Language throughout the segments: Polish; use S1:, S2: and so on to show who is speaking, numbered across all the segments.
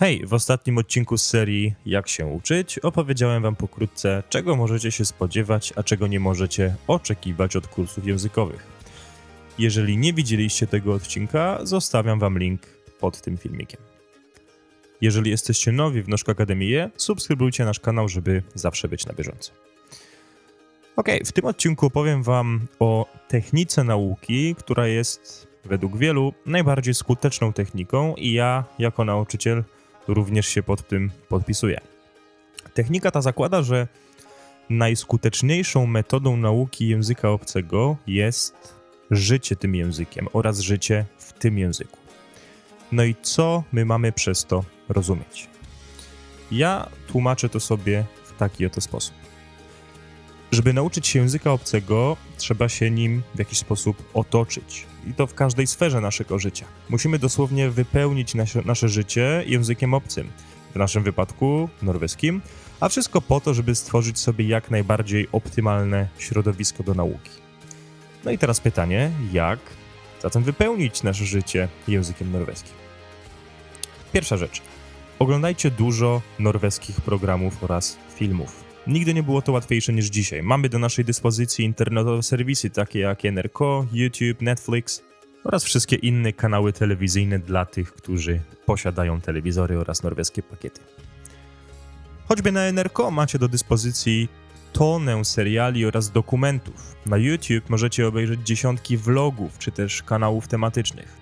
S1: Hej, w ostatnim odcinku z serii Jak się uczyć opowiedziałem wam pokrótce, czego możecie się spodziewać, a czego nie możecie oczekiwać od kursów językowych. Jeżeli nie widzieliście tego odcinka, zostawiam wam link pod tym filmikiem. Jeżeli jesteście nowi w Noszko Akademię, subskrybujcie nasz kanał, żeby zawsze być na bieżąco. Ok, w tym odcinku opowiem wam o technice nauki, która jest według wielu najbardziej skuteczną techniką i ja jako nauczyciel również się pod tym podpisuję. Technika ta zakłada, że najskuteczniejszą metodą nauki języka obcego jest życie tym językiem oraz życie w tym języku. No i co my mamy przez to rozumieć? Ja tłumaczę to sobie w taki oto sposób. Żeby nauczyć się języka obcego, trzeba się nim w jakiś sposób otoczyć. I to w każdej sferze naszego życia. Musimy dosłownie wypełnić nasze, nasze życie językiem obcym. W naszym wypadku norweskim, a wszystko po to, żeby stworzyć sobie jak najbardziej optymalne środowisko do nauki. No i teraz pytanie, jak zatem wypełnić nasze życie językiem norweskim? Pierwsza rzecz. Oglądajcie dużo norweskich programów oraz filmów. Nigdy nie było to łatwiejsze niż dzisiaj. Mamy do naszej dyspozycji internetowe serwisy takie jak NRK, YouTube, Netflix oraz wszystkie inne kanały telewizyjne dla tych, którzy posiadają telewizory oraz norweskie pakiety. Choćby na NRK macie do dyspozycji tonę seriali oraz dokumentów. Na YouTube możecie obejrzeć dziesiątki vlogów czy też kanałów tematycznych.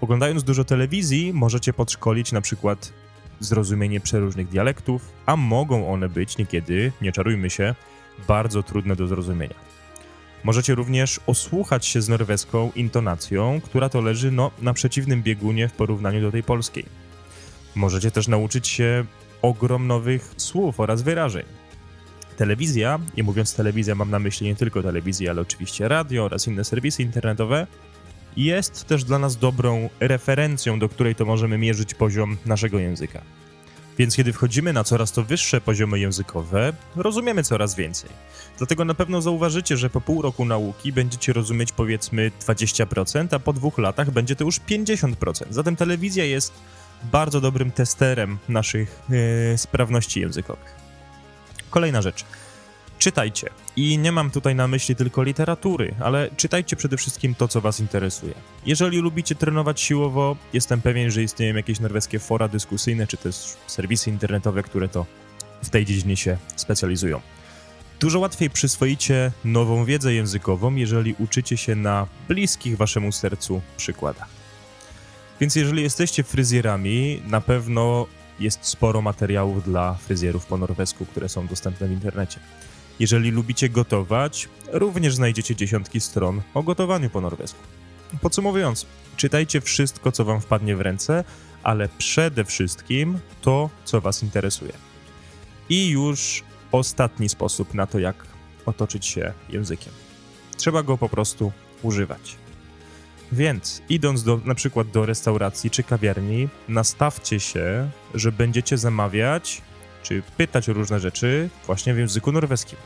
S1: Oglądając dużo telewizji, możecie podszkolić na przykład zrozumienie przeróżnych dialektów, a mogą one być niekiedy, nie czarujmy się, bardzo trudne do zrozumienia. Możecie również osłuchać się z norweską intonacją, która to leży no, na przeciwnym biegunie w porównaniu do tej polskiej. Możecie też nauczyć się ogrom nowych słów oraz wyrażeń. Telewizja, i mówiąc telewizja mam na myśli nie tylko telewizję, ale oczywiście radio oraz inne serwisy internetowe, jest też dla nas dobrą referencją, do której to możemy mierzyć poziom naszego języka. Więc kiedy wchodzimy na coraz to wyższe poziomy językowe, rozumiemy coraz więcej. Dlatego na pewno zauważycie, że po pół roku nauki będziecie rozumieć powiedzmy 20%, a po dwóch latach będzie to już 50%. Zatem telewizja jest bardzo dobrym testerem naszych yy, sprawności językowych. Kolejna rzecz. Czytajcie. I nie mam tutaj na myśli tylko literatury, ale czytajcie przede wszystkim to, co Was interesuje. Jeżeli lubicie trenować siłowo, jestem pewien, że istnieją jakieś norweskie fora dyskusyjne, czy też serwisy internetowe, które to w tej dziedzinie się specjalizują. Dużo łatwiej przyswoicie nową wiedzę językową, jeżeli uczycie się na bliskich Waszemu sercu przykładach. Więc jeżeli jesteście fryzjerami, na pewno jest sporo materiałów dla fryzjerów po norwesku, które są dostępne w internecie. Jeżeli lubicie gotować, również znajdziecie dziesiątki stron o gotowaniu po norwesku. Podsumowując, czytajcie wszystko, co wam wpadnie w ręce, ale przede wszystkim to, co was interesuje. I już ostatni sposób na to, jak otoczyć się językiem. Trzeba go po prostu używać. Więc idąc do, na przykład do restauracji czy kawiarni, nastawcie się, że będziecie zamawiać czy pytać o różne rzeczy właśnie w języku norweskim.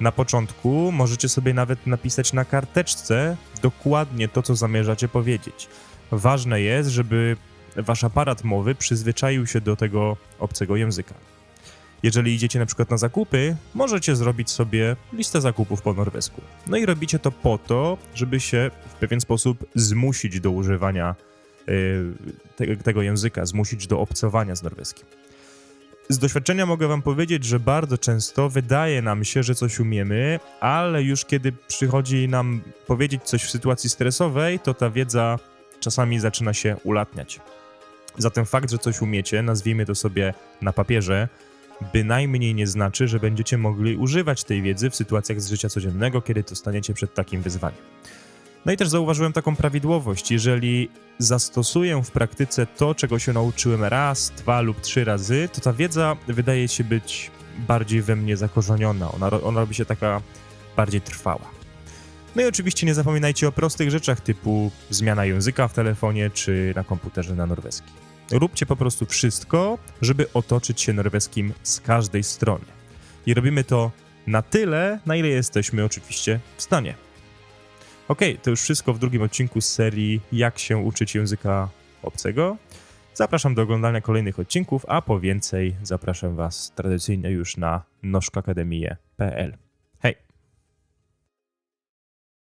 S1: Na początku możecie sobie nawet napisać na karteczce dokładnie to, co zamierzacie powiedzieć. Ważne jest, żeby wasz aparat mowy przyzwyczaił się do tego obcego języka. Jeżeli idziecie na przykład na zakupy, możecie zrobić sobie listę zakupów po norwesku. No i robicie to po to, żeby się w pewien sposób zmusić do używania yy, te, tego języka, zmusić do obcowania z norweskim. Z doświadczenia mogę wam powiedzieć, że bardzo często wydaje nam się, że coś umiemy, ale już kiedy przychodzi nam powiedzieć coś w sytuacji stresowej, to ta wiedza czasami zaczyna się ulatniać. Zatem fakt, że coś umiecie, nazwijmy to sobie na papierze, bynajmniej nie znaczy, że będziecie mogli używać tej wiedzy w sytuacjach z życia codziennego, kiedy to staniecie przed takim wyzwaniem. No i też zauważyłem taką prawidłowość. Jeżeli zastosuję w praktyce to, czego się nauczyłem raz, dwa lub trzy razy, to ta wiedza wydaje się być bardziej we mnie zakorzeniona. Ona, ona robi się taka bardziej trwała. No i oczywiście nie zapominajcie o prostych rzeczach typu zmiana języka w telefonie czy na komputerze na norweski. Róbcie po prostu wszystko, żeby otoczyć się norweskim z każdej strony. I robimy to na tyle, na ile jesteśmy oczywiście w stanie. Okej, okay, to już wszystko w drugim odcinku z serii Jak się uczyć języka obcego. Zapraszam do oglądania kolejnych odcinków, a po więcej zapraszam Was tradycyjnie już na noszkakademie.pl.